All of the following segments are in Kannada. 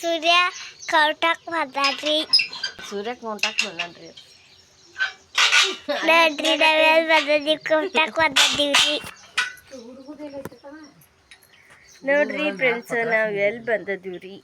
ಸೂರ್ಯ ಕೌಟಕ್ ಬಂದಾಡ್ರಿ ಸೂರ್ಯ ನೋಟಾಕ್ ಬಂದನ್ರಿ ನೋಡ್ರಿ ನಾವೆಲ್ಲ ಬಂದದಿ ಕೌಟಕ್ ಬಂದದೀವ್ರಿ? ನೋಡ್ರಿ ಫ್ರೆಂಡ್ಸ್ ನಾವು ಎಲ್ಲಿ ಬಂದದೀವ್ರಿ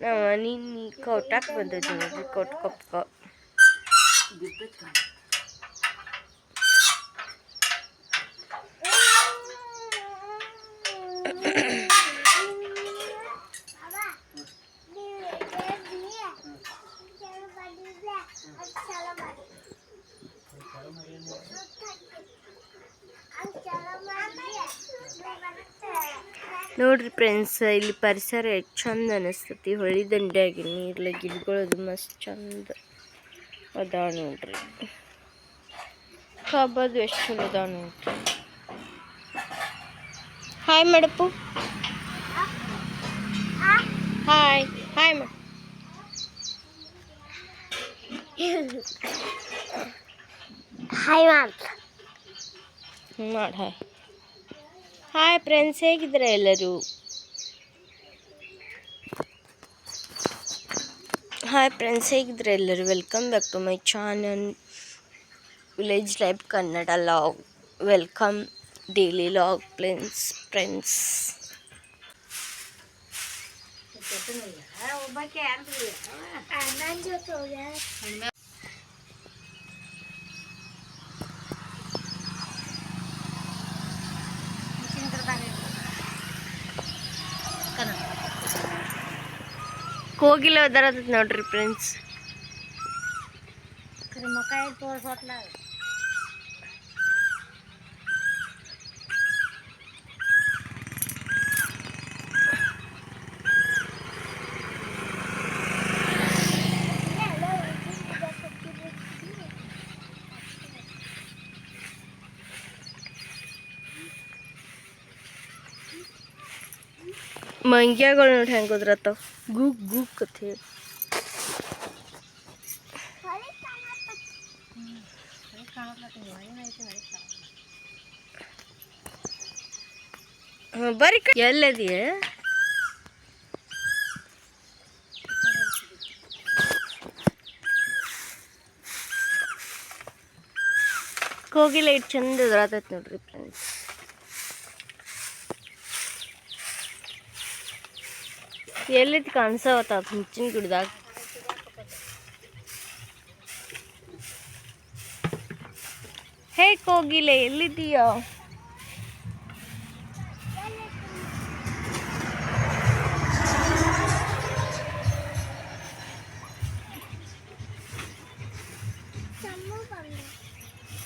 ನಾವು ನಿನ್ನೆ ಕೌಟಕ್ ಬಂದದೀವಿ ಕೊಟ್ ಕೊಪ್ಪ ನೋಡ್ರಿ ಫ್ರೆಂಡ್ಸ್ ಇಲ್ಲಿ ಪರಿಸರ ಎಷ್ಟು ಚಂದ ಅನಿಸ್ತತಿ. ಹೊಳಿ ದಂಡ್ಯಾಗಿ ನೀರ್ಲ ಗಿಡಗಳದು ಮಸ್ತ್ ಚಂದ ಅದಾವ ನೋಡ್ರಿ. ಕಬ್ಬದು ಎಷ್ಟು ಚಲೋ ಅದಾವ ನೋಡ್ರಿ. ಹಾಯ್ ಮಾಡಪ್ಪು ಹಾಯ್ ಹಾಯ್ ಮಾಡ. ಹಾಯ್ ಮಾಡ್ ಮಾಡಿ ಹಾಯ್ ಹಾಯ್ ಫ್ರೆಂಡ್ಸ್ ಹೇಗಿದ್ದೀರಾ ಎಲ್ಲರೂ? ಹಾಯ್ ಫ್ರೆಂಡ್ಸ್ ಹೇಗಿದ್ದೀರಾ ಎಲ್ಲರೂ? Welcome back to my channel village life Kannada log welcome daily log friends friends ನನ್ನ ಜೊತೆ ಹೋಗ್ಯಾರ ಕೋಗಿಲೆ ಒದರತೈತಿ ನೋಡ್ರಿ ಫ್ರೆಂಡ್ಸ್ ಮಕಾಯಿ ತೋರ್ಸೋತ್ಲ. ಮಂಗ್ಯಾಗಳು ನೋಡಿ ಹೆಂಗೆ ಒದ್ರತ್ತಾವ ಗುಗ್ ಗುಗ್ ಕಥೆ. ಹಾಂ, ಬರ್ರಿ ಎಲ್ಲದಿಯ? ಕೋಗಿಲೆ ಇಟ್ಟು ಚಂದ ಎದುರಾತೈತಿ ನೋಡ್ರಿ ಫ್ರೆಂಡ್ಸ್ ಎಲ್ಲಿದ್ ಕಾಣಿಸವತ್ತ ಹುಂಚಿನ ಗಿಡದಾಗ? ಹೇ ಕೋಗಿಲೆ ಎಲ್ಲಿದ್ದೀಯೋ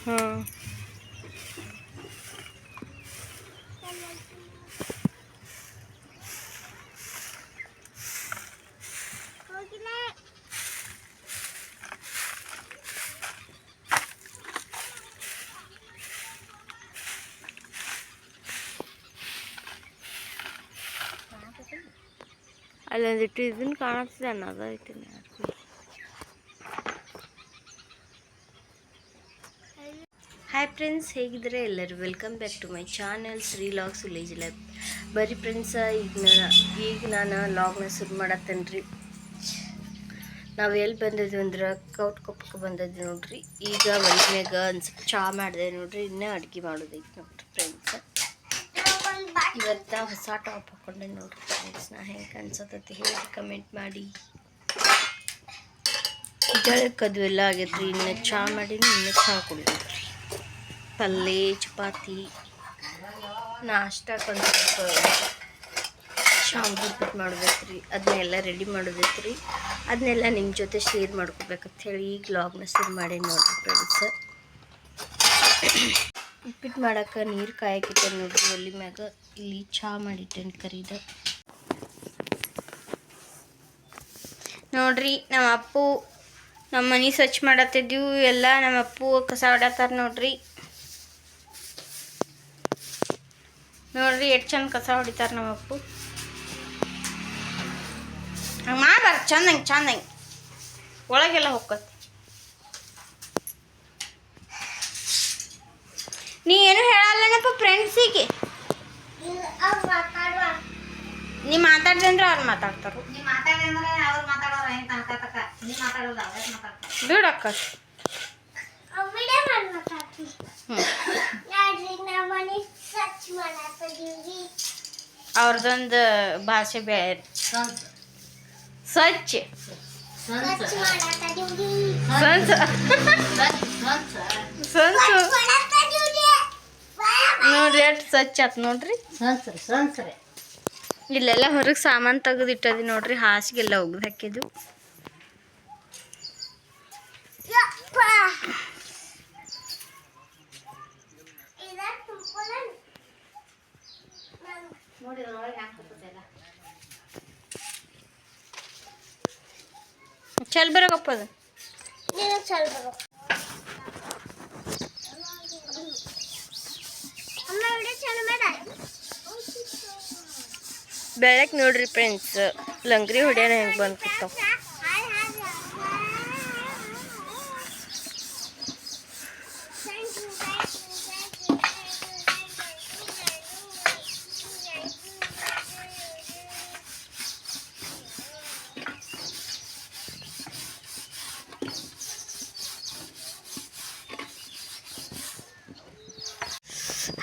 ಹಾಂ ಅಲ್ಲೊಂದಿಟ್ಟು ಇದನ್ನು ಕಾಣಿಸ್ತದೆ ಅನ್ನೋದು ಐತಿ ಹಾಯ್ ಫ್ರೆಂಡ್ಸ್ ಹೇಗಿದ್ರೆ ಎಲ್ಲರೂ? Welcome back to my channel Shri logs village life ಬರೀ ಫ್ರೆಂಡ್ಸ ಈಗ ಈಗ ನಾನು ಲಾಗ್ನ ಶುರು ಮಾಡತ್ತೇನೆ ರೀ ನಾವು ಎಲ್ಲಿ ಬಂದಿದ್ವಿ ಅಂದ್ರೆ ಕೌಟ್ ಕೊಪ್ಪಕ್ಕೆ ಬಂದಿದ್ವಿ ನೋಡ್ರಿ. ಈಗ ಒಂದು ಸ್ವಲ್ಪ ಚಹಾ ಮಾಡಿದೆ ನೋಡ್ರಿ, ಇನ್ನೂ ಅಡುಗೆ ಮಾಡೋದೈತೆ ಫ್ರೆಂಡ್ಸ್ ಇವತ್ತು ಹೊಸ ಟಾಪ್ ಹಾಕೊಂಡೆ ನೋಡ್ರಿ ಫ್ರೆಂಡ್ಸ್ ನಾ ಹೆಂಗೆ ಕಾಣಿಸತೈತಿ ಹೇಳಿ ಕಮೆಂಟ್ ಮಾಡಿ. ಜಳಕ್ಕದು ಎಲ್ಲ ಆಗೈತ್ರಿ, ಇನ್ನು ಚಹಾ ಮಾಡೀನಿ, ಇನ್ನು ಚಹಾ ಕುಡಿದ್ರಿ ಪಲ್ಲೆ, ಚಪಾತಿ ನಾಷ್ಟಕ್ಕೆ ಒಂದು ಸ್ವಲ್ಪ ಶಾಂಪು ಮಾಡ್ಬೇಕ್ರಿ ಅದನ್ನೆಲ್ಲ ರೆಡಿ ಮಾಡಬೇಕ್ರಿ. ಅದನ್ನೆಲ್ಲ ನಿಮ್ಮ ಜೊತೆ ಶೇರ್ ಮಾಡ್ಕೋಬೇಕಂತ ಹೇಳಿ ಈಗ ಲಾಗ್ನ ಶೇರ್ ಮಾಡಿ ನೋಡ್ರಿ ಫ್ರೆಂಡ್ಸ್ ಉಪ್ಪಿಟ್ಟು ಮಾಡಕ್ಕೆ ನೀರು ಕಾಯಕಿಟ್ಟೆ ನೋಡ್ರಿ, ಒಲಿ ಮ್ಯಾಗ ಇಲ್ಲಿ ಚಹಾ ಮಾಡಿಟ್ಟೇನೆ ಕರೀದ. ನೋಡ್ರಿ, ನಮ್ಮ ಅಪ್ಪು, ನಮ್ಮ ಮನೆ ಸ್ವಚ್ಛ ಮಾಡತ್ತಿದ್ದೀವಿ, ಎಲ್ಲ ನಮ್ಮ ಅಪ್ಪು ಕಸ ಹೊಡತ್ತಾರ ನೋಡ್ರಿ. ನೋಡ್ರಿ, ಎಷ್ಟು ಚಂದ ಕಸ ಹೊಡಿತಾರ ನಮ್ಮ ಅಪ್ಪು. ಹಂಗೆ ಮಾಡ್ಬಾರ್ದು ಚಂದಂಗೆ ಚಂದಂಗೆ. ಒಳಗೆಲ್ಲ ಹೋಗ್ಕತಿ ನೀ ಏನು ಹೇಳಲ್ಲನಪ್ಪ ಫ್ರೆಂಡ್ಸಿಗೆ ನೀ ಮಾತಾಡ್ದಂದ್ರೆ ಅವ್ರು ಮಾತಾಡ್ತಾರು. ನೀ ಮಾತಾಡಿದ್ರೆ ಅವ್ರು ಮಾತಾಡೋರು ಹೆಂಗ್ ತನಕ ನೀ ಮಾತಾಡೋದು ಅವ್ರೇ ಮಾತಾಡ್ತಾರೆ. ಬಿಡಕ್ಕ ಅವ್ರದೊಂದು ಸ್ವಚ್ಛ. ಭಾಷೆ ಬೇರೆ ಸ್ವಚ್ಛ ಸಂಸ್ ಸ್ವಚ್ಛ ನೋಡ್ರಿ ಎಷ್ಟು ಸ್ವಚ್ಛ ಆತ್ ನೋಡ್ರಿ. ಇಲ್ಲೆಲ್ಲ ಹೊರಗೆ ಸಾಮಾನು ತೆಗೆದಿಟ್ಟದಿ ನೋಡ್ರಿ ಹಾಸಿಗೆಲ್ಲ ಒಗ್ದು ಹಾಕಿದ್ದು ಚಲ್ ಬರೋಕಪ್ಪ ಅದು. ಚಲ್ ಸ್ವಲ್ಪ ಅಮ್ಮ ವಿಡಿಯೋ ಚಾಲು ಮಾಡ ಬೆಳಕ್ ನೋಡ್ರಿ ಫ್ರೆಂಡ್ಸ್. ಲಂಗ್ರಿ ಹೊಡ್ಯಾನ ಹೆಂಗೆ ಬಂದು ಕೂತಾವ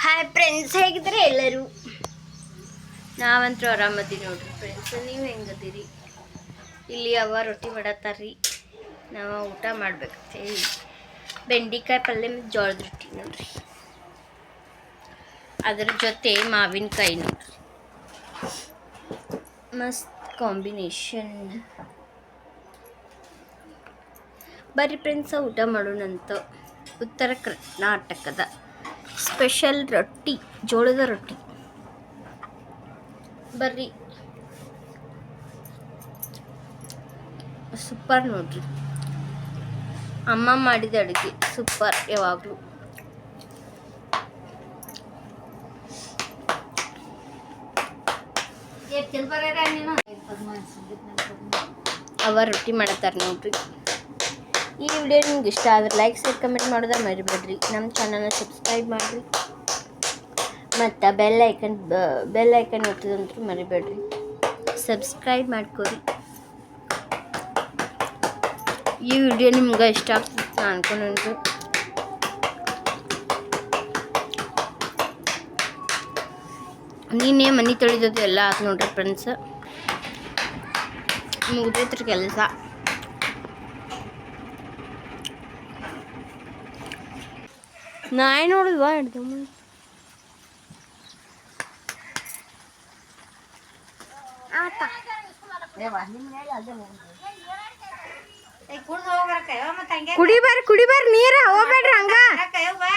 ಹಾಯ್ ಫ್ರೆಂಡ್ಸ್ ಹೇಗಿದ್ರೆ ಎಲ್ಲರೂ? ನಾವಂತೂ ಆರಾಮದಿ ನೋಡ್ರಿ ಫ್ರೆಂಡ್ಸ್ ನೀವು ಹೆಂಗದಿರಿ? ಇಲ್ಲಿ ಅವ ರೊಟ್ಟಿ ಮಾಡತ್ತಾರ್ರಿ. ನಾವು ಊಟ ಮಾಡ್ಬೇಕಂತ ಹೇಳಿ. ಬೆಂಡಿಕಾಯಿ ಪಲ್ಯ ಮತ್ತು ಜೋಳದ ರೊಟ್ಟಿ ನೋಡ್ರಿ. ಅದರ ಜೊತೆ ಮಾವಿನಕಾಯಿ ನೋಡ್ರಿ. ಮಸ್ತ್ ಕಾಂಬಿನೇಷನ್ ಬರ್ರಿ ಫ್ರೆಂಡ್ಸ ಊಟ ಮಾಡೋಣಂತ ಉತ್ತರ ಕರ್ನಾಟಕದ ಸ್ಪೆಷಲ್ ರೊಟ್ಟಿ, ಜೋಳದ ರೊಟ್ಟಿ. ಬರ್ರಿ. ಸೂಪರ್ ನೋಡ್ರಿ. ಅಮ್ಮ ಮಾಡಿದ ಅಡುಗೆ ಸೂಪರ್ ಯಾವಾಗಲೂ. ಅವ ರೊಟ್ಟಿ ಮಾಡ್ತಾರೆ ನೋಡ್ರಿ. ಈ ವಿಡಿಯೋ ನಿಮ್ಗೆ ಇಷ್ಟ ಆದ್ರೆ ಲೈಕ್ ಶೇರ್ ಕಮೆಂಟ್ ಮಾಡೋದ ಮರಿಬೇಡ್ರಿ. ನಮ್ಮ ಚಾನಲ್ನ ಸಬ್ಸ್ಕ್ರೈಬ್ ಮಾಡಿರಿ. ಮತ್ತು ಬೆಲ್ ಐಕನ್ ಬೆಲ್ ಐಕನ್ ಒತ್ತದಂತೂ ಮರಿಬೇಡ್ರಿ. ಸಬ್ಸ್ಕ್ರೈಬ್ ಮಾಡ್ಕೊರಿ ಈ ವಿಡಿಯೋ ನಿಮ್ಗೆ ಇಷ್ಟ ಆಗ್ತದೆ ನಾನು ಅನ್ಕೊಂಡು ನೀನೇ ಮನೆ ತೊಳಿದದ್ದು ಎಲ್ಲ ಆತು ನೋಡ್ರಿ ಫ್ರೆಂಡ್ಸ್ ಮುಗ್ದೈತ್ರಿ ಕೆಲಸ. ನಾಯಿ ನೋಡಿದ್ವಾ? ಹಿಡ್ದು ಏವಾ ನಿಮ್ಮ ಮೇಲೆ ಅಲ್ಲೇ ಹೋಗ್ರಿ ಏ ಕುಡ್ದು ಹೋಗ್ರ ಕೈವ ಮತ್ತೆ ಹಂಗೆ ಕುಡಿ ಬಾರ್ ಕುಡಿ ಬಾರ್ ನೀರ ಹೋಗ್ಬೇಡ್ರಿ ಹಂಗ ಕೈವ ಬಾ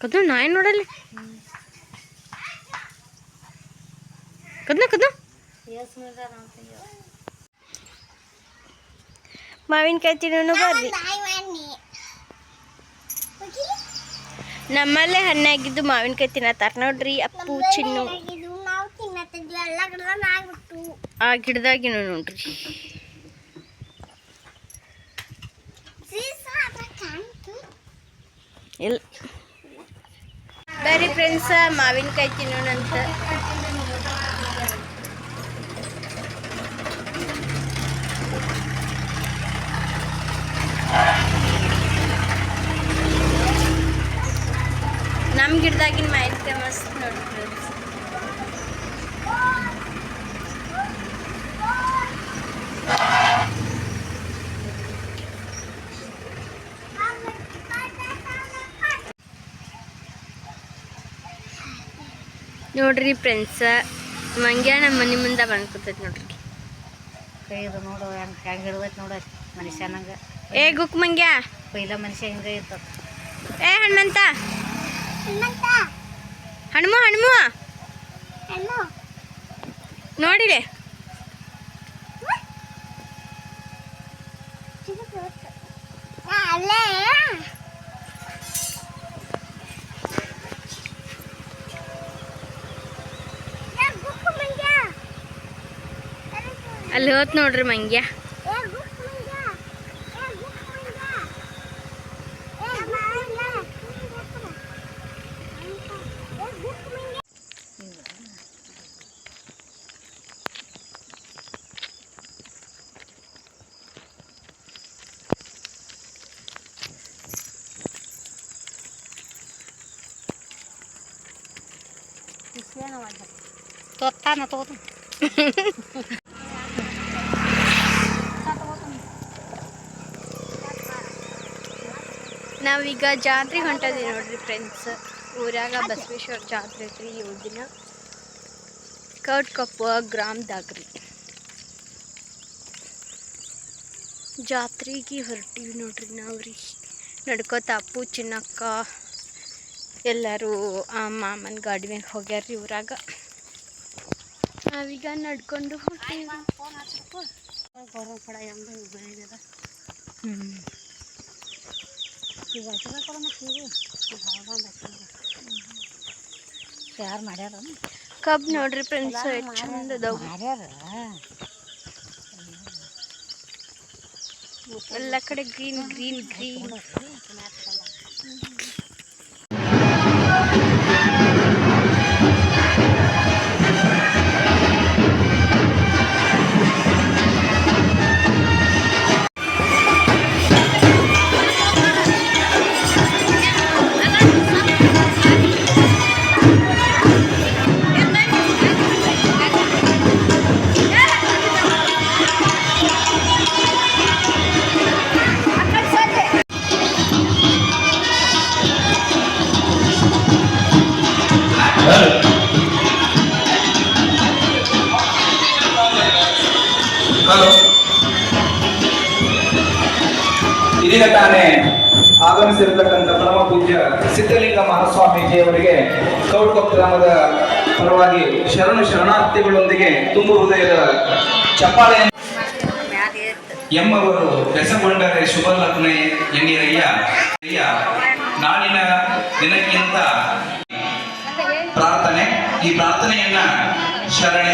ಕದ್ನ ನಾಯಿ ನೋಡಲ್ಲಿ ಕದ್ನ ಕದ್ನ ಎಸ್ mirror ಅಂತ ಹೇಳು. ಮಾವಿನಕಾಯಿ ತಿನ್ನೋಣ ಬರ್ರಿ ನಮ್ಮಲ್ಲೇ ಹಣ್ಣಾಗಿದ್ದು ಮಾವಿನಕಾಯಿ ತಿನ್ನತ್ತಾರ ನೋಡ್ರಿ ಅಪ್ಪು ಚಿನ್ನು. ಆ ಗಿಡದಾಗಿನ ನೋಡ್ರಿ. ಇಲ್ಲ. ಬರ್ರಿ ಫ್ರೆಂಡ್ಸ ಮಾವಿನಕಾಯಿ ತಿನ್ನೋಣಂತ. ನಮ್ಮ ಗಿಡದಾಗಿನ ಮಾಹಿತಿ ಮಸ್ತ್ ನೋಡ್ರಿ ಫ್ರೆಂಡ್ಸ್ ನೋಡ್ರಿ ಫ್ರೆಂಡ್ಸ ಮಂಗ್ಯ ನಮ್ಮ ಮನೆ ಮುಂದೆ ಬಂದು ಕೂತೈತಿ ನೋಡ್ರಿ. ಕೈ ಇದು ನೋಡು ಹೆಂಗ್ ಹೆಂಗ್ ಹಿಡ್ದೈತಿ ನೋಡು ಮನುಷ್ಯನಂಗ ಏ ಗುಕ್ ಮಂಗ್ಯ. ಪೈಲ ಮನುಷ್ಯ ಹಿಂಗ ಇರ್ತದ ಏ ಹನುಮಂತ. ಹನುಮ ಹನುಮ. ನೋಡಿಲೆ ಅಲ್ಲಿ ಹೋತ್ ನೋಡ್ರಿ ಮಂಗ್ಯ ಏ ಗುಕ್ ಮಂಗ ಏ ಗುಕ್ ಮಂಗ ಏ ಮಂಗ ಏ ಗುಕ್ ಮಂಗ ತೊತ್ತಾನ ತಗೋತ ನಾವೀಗ ಜಾತ್ರೆಗೆ ಹೊಂಟದೀವಿ ನೋಡ್ರಿ ಫ್ರೆಂಡ್ಸ್ ಊರಾಗ ಬಸವೇಶ್ವರ ಜಾತ್ರೆ ಐತ್ರಿ ಏಳು ದಿನ. ಕಟ್ ಕಪ್ಪ ಗ್ರಾಮದಾಗ್ರಿ ಜಾತ್ರೆಗೆ ಹೊರಟೀವಿ ನೋಡ್ರಿ ನಾವು ರೀ ನಡ್ಕೋತ ಅಪ್ಪು, ಚಿನ್ನಕ್ಕ, ಎಲ್ಲರೂ ಆ ಮಾಮನ ಗಾಡಿ ಮ್ಯಾಗ ರೀ ಊರಾಗ. ನಾವೀಗ ನಡ್ಕೊಂಡು ಹೋಗ್ತೀವಿ ಹ್ಞೂ ಈಗ ಹಚ್ಬೇಕಲ್ಲ ಮತ್ತೆ ಈಗ ಯಾರು ಮಾಡ್ಯಾರ? ಕಬ್ ನೋಡ್ರಿ ಫ್ರೆಂಡ್ಸ್ ಎಷ್ಟು ಚಂದ ಅದಾವ. ಮಾಡ್ಯಾರ? ಎಲ್ಲ ಕಡೆ green green green Siddhalinga Mahaswamiji ಅವರಿಗೆ ಕೌಡ್ಕೊಪ್ಪ ಗ್ರಾಮದ ಪರವಾಗಿ ಶರಣ ಶರಣಾರ್ಥಿಗಳೊಂದಿಗೆ ತುಂಬು ಹೃದಯದ ಚಪ್ಪಾಳೆ ಎಂಬವರು ಬೆಸಗೊಂಡರೆ ಶುಭ ಲಗ್ನ ನಾಳಿನ ದಿನಕ್ಕಿಂತ ಪ್ರಾರ್ಥನೆ, ಈ ಪ್ರಾರ್ಥನೆಯನ್ನ ಶರಣೆ